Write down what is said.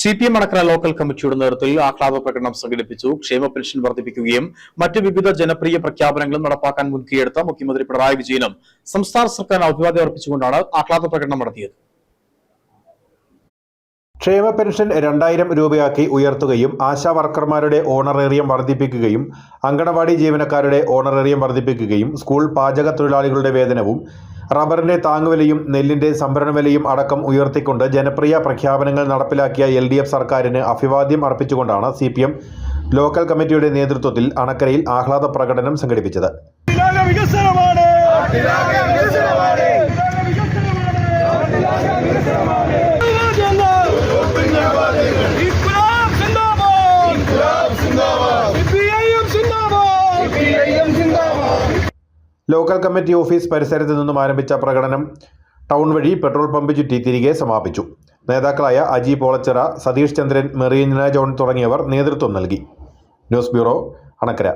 C P M Adakkara local കമ്മിറ്റിയുടെ നേതൃത്വത്തിൽ ആഹ്ലാദ പ്രകടനം സംഘടിപ്പിച്ചു. ക്ഷേമ പെൻഷൻ വർദ്ധിപ്പിക്കുകയും മറ്റ് വിവിധ ജനപ്രിയ പ്രഖ്യാപനങ്ങളും നടപ്പാക്കാൻ മുൻകൈയെടുത്ത മുഖ്യമന്ത്രി പിണറായി വിജയനും സംസ്ഥാന സർക്കാരിന് അഭിവാദ്യം അർപ്പിച്ചുകൊണ്ടാണ് ആഹ്ലാദ പ്രകടനം നടത്തിയത്. ക്ഷേമ പെൻഷൻ രണ്ടായിരം രൂപയാക്കി ഉയർത്തുകയും ആശാ വർക്കർമാരുടെ ഓണറേറിയം വർദ്ധിപ്പിക്കുകയും അങ്കണവാടി ജീവനക്കാരുടെ ഓണറേറിയം വർദ്ധിപ്പിക്കുകയും സ്കൂൾ പാചക തൊഴിലാളികളുടെ വേതനവും റബ്ബറിന്റെ താങ്ങുവിലയും നെല്ലിന്റെ സംഭരണ വിലയും അടക്കം ഉയർത്തിക്കൊണ്ട് ജനപ്രിയ പ്രഖ്യാപനങ്ങൾ നടപ്പിലാക്കിയ എൽ ഡി എഫ് സർക്കാരിന് അഭിവാദ്യം അർപ്പിച്ചുകൊണ്ടാണ് സി പി എം ലോക്കൽ കമ്മിറ്റിയുടെ നേതൃത്വത്തിൽ അണക്കരയിൽ ആഹ്ലാദ പ്രകടനം സംഘടിപ്പിച്ചത്. ലോക്കൽ കമ്മിറ്റി ഓഫീസ് പരിസരത്ത് നിന്നും ആരംഭിച്ച പ്രകടനം ടൗൺ വഴി പെട്രോൾ പമ്പ് ചുറ്റി തിരികെ സമാപിച്ചു. നേതാക്കളായ അജി പോളച്ചിറ സതീഷ് ചന്ദ്രൻ മെറീന ജോൺ തുടങ്ങിയവർ നേതൃത്വം നൽകി. News bureau Anakkara.